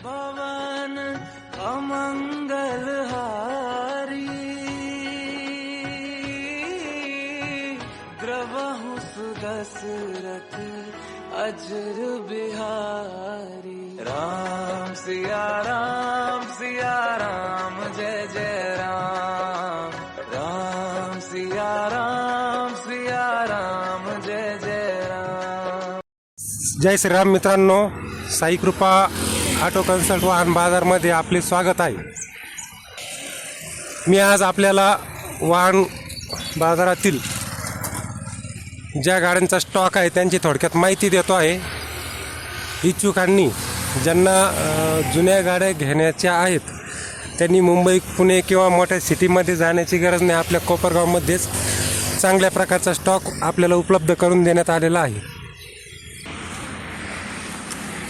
पवन अमंगल हारी द्रवहु सुदशरथ अजर बिहारी राम सिया राम सिया राम जय जय राम राम सिया राम सिया राम जय जय राम जय श्रीराम मित्रांनो साई कृपा ऑटो कन्सल्ट वाहन बाजारमध्ये आपले स्वागत आहे. मी आज आपल्याला वाहन बाजारातील ज्या गाड्यांचा स्टॉक आहे त्यांची थोडक्यात माहिती देतो आहे. इच्छुकांनी ज्यांना जुन्या गाड्या घेण्याच्या आहेत त्यांनी मुंबई पुणे किंवा मोठ्या सिटीमध्ये जाण्याची गरज नाही. आपल्या कोपरगावमध्येच चांगल्या प्रकारचा स्टॉक आपल्याला उपलब्ध करून देण्यात आलेला आहे.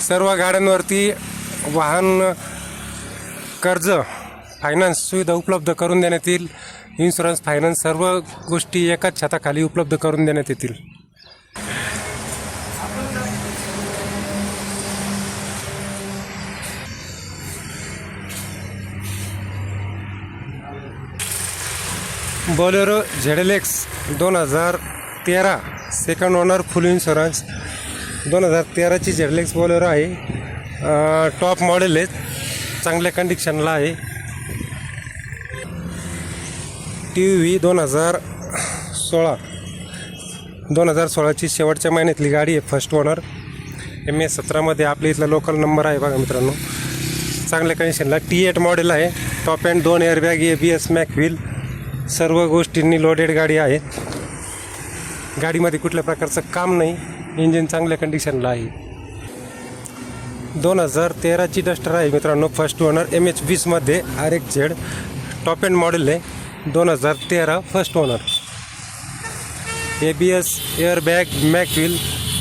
सर्व गाड्यांवरती वाहन कर्ज फायनान्स सुविधा उपलब्ध करून देण्यात येईल. इन्शुरन्स फायनान्स सर्व गोष्टी एकाच छताखाली उपलब्ध करून देण्यात येतील. बोलेरो झेडेलेक्स दोन हजार तेरा सेकंड ओनर फुल इन्शुरन्स दोन हजार तेराची झेडलेक्स बोलेरो आहे. टॉप मॉडेल आहे चांगल्या कंडिशनला आहे. टी व्ही दोन हजार सोळा. दोन हजार सोळाची शेवटच्या महिन्यातली गाडी आहे फर्स्ट ओनर एम एस सतरामध्ये आपल्या इथला लोकल नंबर आहे बघा मित्रांनो. चांगल्या कंडिशनला टी एट मॉडेल आहे. टॉप अँड दोन airbag A B S mag wheel सर्व गोष्टींनी लोडेड गाडी आहे. गाडीमध्ये कुठल्या प्रकारचं काम नाही. इंजिन चांगल्या कंडिशनला आहे. दोन हजार तेराची डस्टर आहे मित्रांनो. फर्स्ट ओनर एम एच वीसमध्ये आर एक झेड टॉप एंड मॉडेल आहे दोन हजार तेरा first owner A B S airbag mag wheel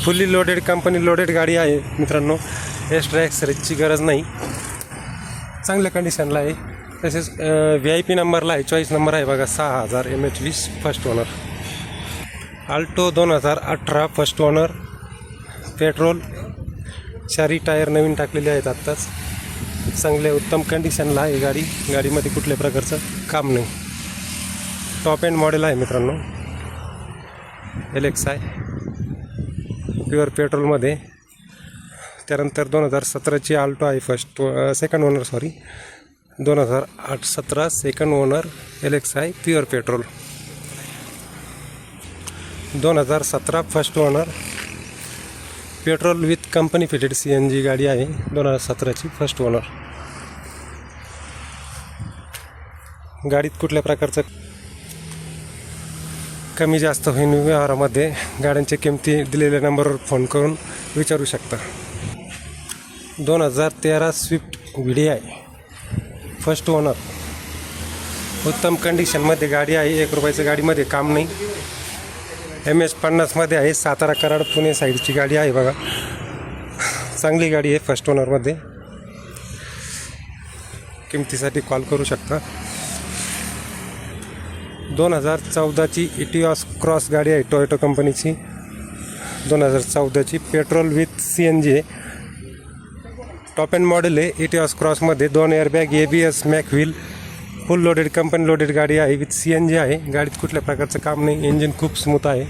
fully loaded company loaded गाडी आहे मित्रांनो. एक्स्ट्रा एक्सरेजची गरज नाही. चांगल्या कंडिशनला आहे. तसेच व्ही आय पी नंबरला आहे. चॉईस नंबर आहे बघा सहा हजार एम एच वीस फर्स्ट ओनर आल्टो दोन हजार अठरा फर्स्ट ओनर पेट्रोल चारी टायर नवीन टाकलेले आहेत आत्ताच. चांगल्या उत्तम कंडिशनला आहे गाडी. गाडीमध्ये कुठल्या प्रकारचं काम नाही. टॉप एंड मॉडेल आहे मित्रांनो. एल एक्स आय प्युअर पेट्रोलमध्ये त्यानंतर दोन हजार सतराची आल्टो आहे फर्स्ट सेकंड ओनर सॉरी दोन हजार आठ सतरा second owner L X I pure petrol दोन हजार सतरा first owner petrol with company fitted C N G गाडी आहे दोन हजार सतराची फर्स्ट ओनर गाडीत कुठल्या प्रकारचं कमी जास्त होईन व्यवहारामध्ये गाड्यांच्या किमती दिलेल्या नंबरवर फोन करून विचारू शकता. दोन हजार तेरा Swift V I first owner उत्तम कंडिशनमध्ये गाडी आहे एक रुपयाच्या गाडीमध्ये काम नाही. एम एच पन्नासमध्ये आहे. सातारा कराड पुणे साईडची गाडी आहे बघा. चांगली गाडी आहे फर्स्ट ओनरमध्ये किमतीसाठी कॉल करू शकता. दोन हजार चौदाची इटिऑस क्रॉस गाडी आहे टोयोटो कंपनीची दोन हजार चौदाची petrol with C N G top end model आहे इटिऑस क्रॉसमध्ये दोन airbag A B S mag wheel full loaded company loaded गाडी आहे. विथ सी एन जी आहे. गाडीत कुठल्या प्रकारचं काम नाही. इंजिन खूप स्मूथ आहे.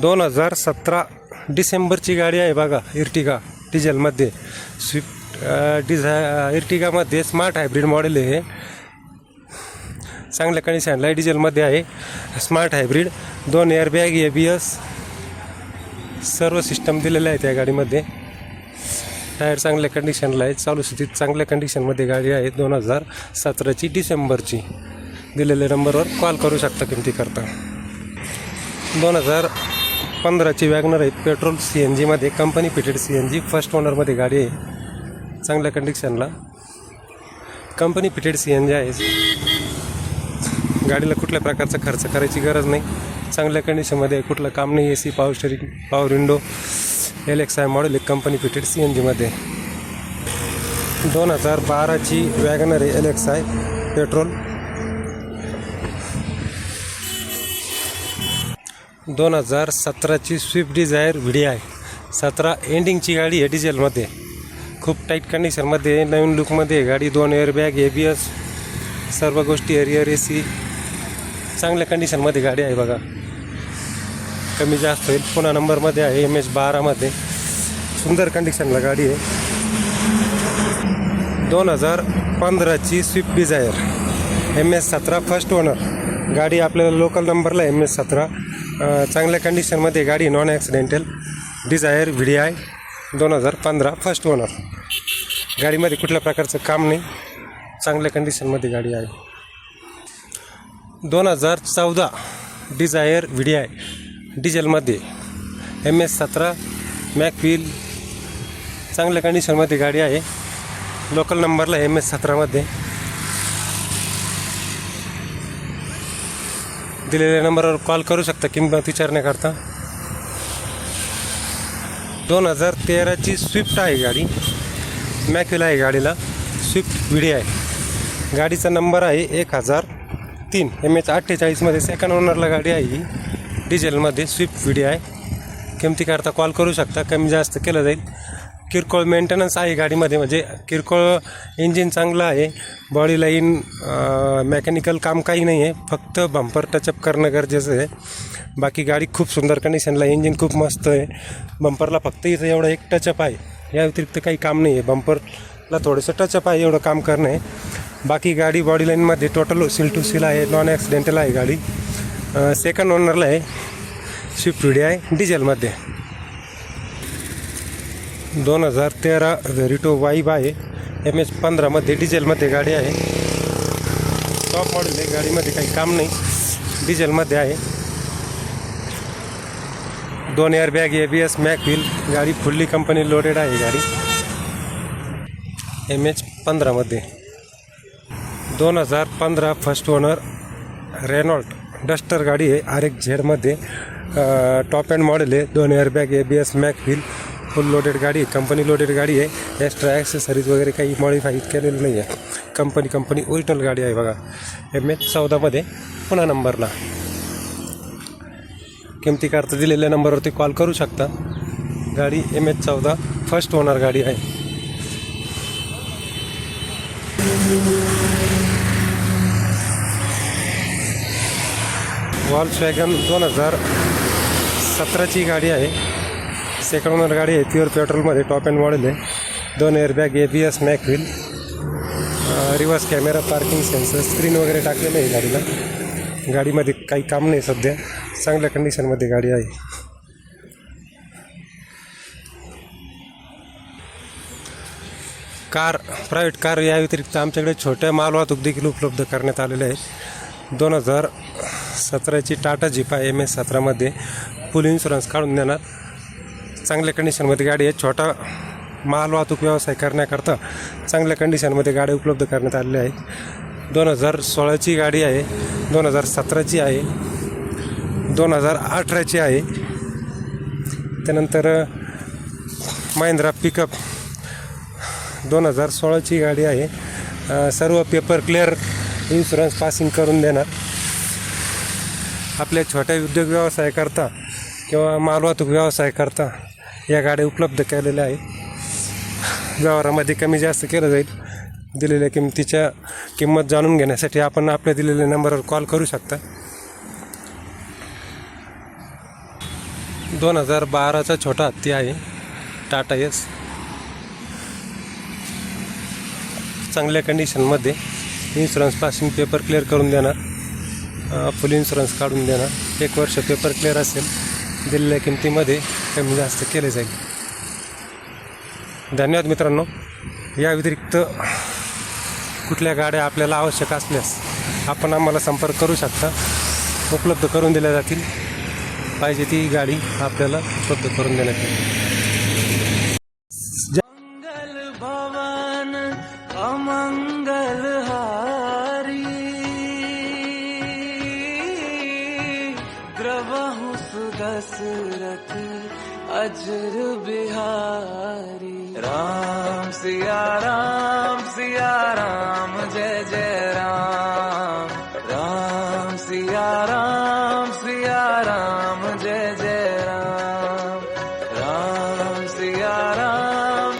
दोन हजार सतरा डिसेंबरची गाडी आहे बघा इर्टिगा डिझेलमध्ये. स्विफ्ट डिझा इर्टिगामध्ये स्मार्ट हायब्रिड मॉडेल आहे. चांगल्या कंडिशनला आहे डिझेलमध्ये आहे. स्मार्ट हायब्रिड दोन एअरबॅग ए बी एस सर्व सिस्टम दिलेलं आहे त्या गाडीमध्ये. टायर चांगल्या कंडिशनला आहे चालू स्थितीत चांगल्या कंडिशनमध्ये गाडी आहे दोन हजार सतराची डिसेंबरची. दिलेल्या नंबरवर कॉल करू शकता किमती करता. दोन हजार पंधराची वॅगनर आहे पेट्रोल सी एन जीमध्ये company fitted C N G first ओनरमध्ये गाडी आहे. चांगल्या कंडिशनला company fitted C N G आहे. गाडीला कुठल्या प्रकारचा खर्च करायची गरज नाही. चांगल्या कंडिशनमध्ये आहे कुठलं काम नाही. A C power steering power window L X I model एक कंपनी फिटेड सी एन जीमध्ये दोन हजार बाराची वॅगनर आहे एल एक्स आय पेट्रोल दोन हजार सतराची स्विफ्ट डिझायर व्हिडी आहे सतरा एंडिंगची गाडी आहे डिझेलमध्ये खूप टाईट कंडिशनमध्ये नवीन लुकमध्ये गाडी दोन एअरबॅग ए बी एस सर्व गोष्टी एरियर ए सी चांगल्या कंडिशनमध्ये गाडी आहे बघा. कमी जास्त होईल. पुन्हा नंबरमध्ये आहे एम एच बारामध्ये. सुंदर कंडिशनला गाडी आहे. दोन हजार पंधराची स्विफ्ट डिझायर एम एस सतरा फर्स्ट ओनर गाडी आपल्याला लोकल नंबरला एम एस सतरा. चांगल्या कंडिशनमध्ये गाडी non accidental Dzire V D I दोन हजार पंधरा फर्स्ट ओनर गाडीमध्ये कुठल्या प्रकारचं काम नाही. चांगल्या कंडिशनमध्ये गाडी आहे. दोन हजार चौदा डिझायर व्ही डी आय डिझेलमध्ये. एम एस सतरा मॅकव्हील चांगल्या कंडिशनमध्ये गाडी आहे. लोकल नंबरला एम एस सतरामध्ये. दिलेल्या नंबरवर कॉल करू शकता किंमत विचारण्याकरता. दोन हजार तेराची स्विफ्ट आहे गाडी. मॅक्युल आहे गाडीला. स्विफ्ट व्हिडी आहे. गाडीचा नंबर आहे एक हजार तीन. एम एच अठ्ठेचाळीसमध्ये सेकंड ओनरला गाडी आहे ही. डिझेलमध्ये स्विफ्ट व्हिडिओ आहे. किमतीकरता कॉल करू शकता कमी जास्त केलं जाईल. किरकोळ मेंटेनन्स आहे गाडीमध्ये म्हणजे किरकोळ इंजिन चांगलं आहे. बॉडी लाईन मेकॅनिकल काम काही नाही आहे. फक्त बंपर टचअप करणं गरजेचं आहे. बाकी गाडी खूप सुंदर कंडिशनला इंजिन खूप मस्त आहे. बंपरला फक्त इथं एवढं एक टचअप आहे. या व्यतिरिक्त काही काम नाही आहे. बंपरला थोडंसं टचअप आहे एवढं काम करणं आहे. बाकी गाडी बॉडी लाईनमध्ये टोटल सील टू सील आहे. नॉन ॲक्सिडेंटल आहे गाडी. सेकंड ओनरला आहे. स्विफ्ट व्हिडिओ आहे. डिझेलमध्ये दोन हजार तेरा रिटो वाईब आहे एम एच पंधरामध्ये डिझेलमध्ये गाडी आहे. टॉप मॉडेल आहे. गाडीमध्ये काही काम नाही. डिझेलमध्ये आहे. दोन airbag A B S mag wheel गाडी फुल्ली कंपनी लोडेड आहे गाडी. एम एच पंधरामध्ये दोन हजार पंधरा फर्स्ट ओनर रेनॉल्ट डस्टर गाडी आहे आर एक झेडमध्ये टॉप अँड मॉडेल आहे दोन airbag A B S mag wheel full loaded गाडी आहे कंपनी लोडेड गाडी आहे. एक्स्ट्रा ॲक्सेसरीज वगैरे काही मॉडिफाय केलेलं नाही आहे. कंपनी कंपनी ओरिजिनल गाडी आहे बघा. एम एच चौदामध्ये पुन्हा नंबरला किमतीकरता दिलेल्या नंबरवरती कॉल करू शकता. गाडी एम एच चौदा फर्स्ट ओनर गाडी आहे. वॉल्सवॅगन दोन हजार सतराची गाडी आहे. सेकंड ओनर गाडी आहे. प्युअर पेट्रोलमध्ये टॉप अँड मॉडेल आहे. दोन airbag A B S mag wheel reverse camera parking sensor screen वगैरे टाकलेलं आहे गाडीला. गाडीमध्ये काही काम नाही सध्या. चांगल्या कंडिशनमध्ये गाडी आहे. कार प्रायव्हेट कार या व्यतिरिक्त आमच्याकडे छोट्या मालवाहतूक देखील उपलब्ध करण्यात आलेल्या आहे दोन हजार सतराची टाटा जिपा एम एस सतरामध्ये फुल इन्शुरन्स काढून देणार. चांगल्या कंडिशनमध्ये गाडी आहे. छोटा माल वाहतूक व्यवसाय करण्याकरता चांगल्या कंडिशनमध्ये गाडी उपलब्ध करण्यात आलेली आहे. दोन हजार सोळाची गाडी आहे. दोन हजार सतराची आहे. दोन हजार अठराची आहे. त्यानंतर महिंद्रा पिकअप. दोन हजार सोळाची गाडी आहे. सर्व पेपर क्लिअर इन्शुरन्स पासिंग करून देणार. आपल्या छोट्या उद्योग व्यवसाय करता किंवा मालवाहतूक व्यवसाय करता या गाड्या उपलब्ध केलेल्या आहे व्यवहारामध्ये कमी जास्त केलं जाईल. दिलेल्या किमतीच्या किंमत जाणून घेण्यासाठी आपण आपल्या दिलेल्या नंबरवर कॉल करू शकता. दोन हजार बाराचा छोटा हत्ती आहे. टाटा एस चांगल्या कंडिशनमध्ये इन्शुरन्स पासिंग पेपर क्लिअर करून देणार. फुल इन्शुरन्स काढून देणार. एक वर्ष पेपर क्लिअर असेल दिलेल्या किमतीमध्ये कमी जास्त केले जाईल. धन्यवाद मित्रांनो. या व्यतिरिक्त कुठल्या गाड्या आपल्याला आवश्यक असल्यास आपण आम्हाला संपर्क करू शकता. उपलब्ध करून दिल्या जातील. पाहिजे ती गाडी आपल्याला उपलब्ध करून देण्यात येईल. अजर बिहारी राम सिया राम